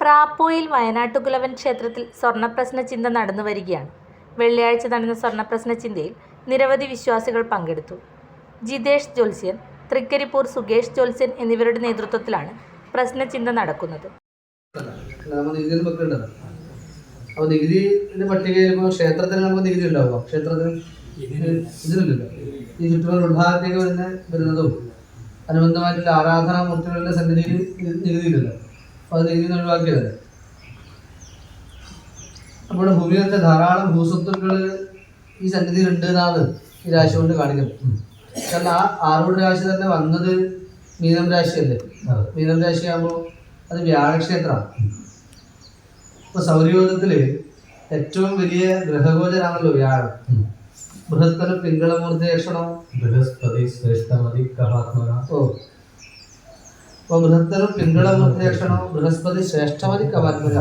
റാപ്പോയിൽ വയനാട്ടുകുലവൻ ക്ഷേത്രത്തിൽ സ്വർണപ്രശ്ന ചിന്ത നടന്നു വരികയാണ്. വെള്ളിയാഴ്ച നടന്ന സ്വർണപ്രശ്ന ചിന്തയിൽ നിരവധി വിശ്വാസികൾ പങ്കെടുത്തു. ജിതേഷ് ജോത്സ്യൻ തൃക്കരിപ്പൂർ സുകേഷ് ജോത്സ്യൻ എന്നിവരുടെ നേതൃത്വത്തിലാണ് പ്രശ്ന ചിന്ത നടക്കുന്നത്. നമ്മൾ നികുതിന്റെ പട്ടികയിൽ ഇപ്പോൾ ക്ഷേത്രത്തിന് നമുക്ക് നികുതി ഉണ്ടാവുക ക്ഷേത്രത്തിന് ഇതിലല്ലോ ഈ ചുറ്റുപാട് ഉദ്ഘാടനത്തേക്ക് വരുന്ന വരുന്നതും അനുബന്ധമായിട്ടുള്ള ആരാധനാമൂർത്തികളുടെ സന്നിധിയിൽ നി- നികുതി ഇല്ലല്ലോ അപ്പൊ അത്. നികുതി നിന്ന് ഒഴിവാക്കിയതല്ലേ അപ്പോൾ ഭൂമിയിലത്തെ ധാരാളം ഭൂസ്വത്തുക്കൾ ഈ സന്നിധിയിൽ ഉണ്ട് എന്നാണ് ഈ രാശി കൊണ്ട് കാണിക്കുന്നത്. കാരണം ആ ആറോട് രാശി തന്നെ വന്നത് മീനം രാശിയല്ലേ? മീനം രാശിയാകുമ്പോൾ അത് വ്യാഴക്ഷേത്രമാണ് ഇപ്പൊ സൗരയൂഥത്തിൽ ഏറ്റവും വലിയ ഗ്രഹഗോചരാണല്ലോ വ്യാഴം. ബൃഹസ്പതി പിങ്കളമൂർത്തി ലക്ഷണം. ബൃഹസ്പതി ശ്രേഷ്ഠമതി അപ്പൊ ബൃഹത്തല പിങ്കളമൂർത്തി ലക്ഷണം ബൃഹസ്പതി ശ്രേഷ്ഠമതി കവാത്മക